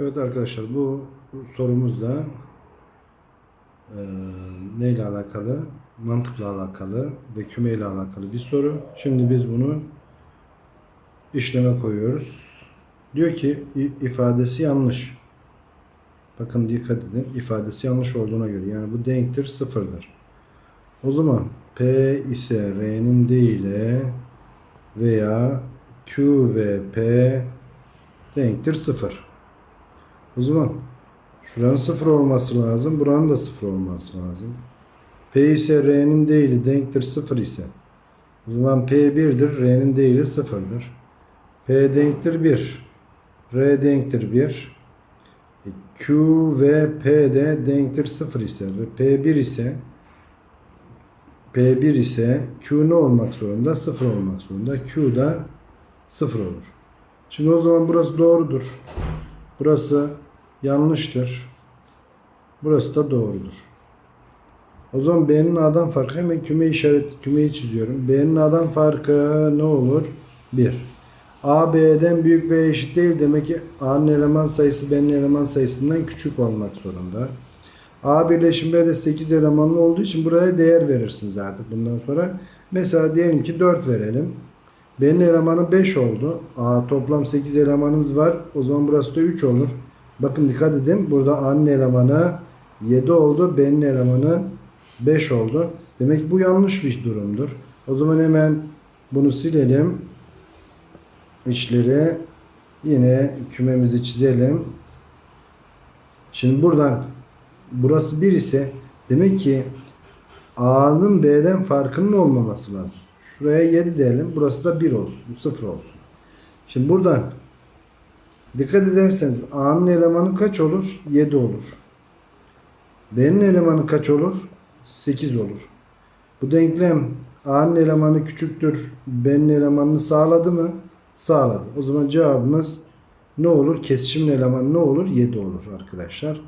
Evet arkadaşlar bu sorumuz da e, neyle alakalı? Mantıkla alakalı ve küme ile alakalı bir soru. Şimdi biz bunu işleme koyuyoruz. Diyor ki ifadesi yanlış. Bakın dikkat edin. ifadesi yanlış olduğuna göre. Yani bu denktir sıfırdır. O zaman P ise R'nin değili veya Q ve P denktir sıfır. O zaman şuranın sıfır olması lazım. Buranın da sıfır olması lazım. P ise R'nin değili denktir sıfır ise o zaman P 1'dir. R'nin değili sıfırdır. P denktir 1. R denktir 1. E, Q ve P de denktir 0 ise ve P1 ise P1 ise Q ne olmak zorunda? 0 olmak zorunda. Q da 0 olur. Şimdi o zaman burası doğrudur. Burası yanlıştır. Burası da doğrudur. O zaman B'nin A'dan farkı hemen küme işareti kümeyi çiziyorum. B'nin A'dan farkı ne olur? 1. A B'den büyük ve eşit değil demek ki A'nın eleman sayısı B'nin eleman sayısından küçük olmak zorunda. A birleşim B'de 8 elemanlı olduğu için buraya değer verirsiniz artık bundan sonra. Mesela diyelim ki 4 verelim. B'nin elemanı 5 oldu. A toplam 8 elemanımız var. O zaman burası da 3 olur. Bakın dikkat edin. Burada A'nın elemanı 7 oldu. B'nin elemanı 5 oldu. Demek ki bu yanlış bir durumdur. O zaman hemen bunu silelim. İçleri yine kümemizi çizelim. Şimdi buradan burası 1 ise demek ki A'nın B'den farkının olmaması lazım. Şuraya 7 diyelim. Burası da 1 olsun. 0 olsun. Şimdi buradan dikkat ederseniz A'nın elemanı kaç olur? 7 olur. B'nin elemanı kaç olur? 8 olur. Bu denklem A'nın elemanı küçüktür. B'nin elemanını sağladı mı? Sağladı. O zaman cevabımız ne olur? Kesişimin elemanı ne olur? 7 olur arkadaşlar.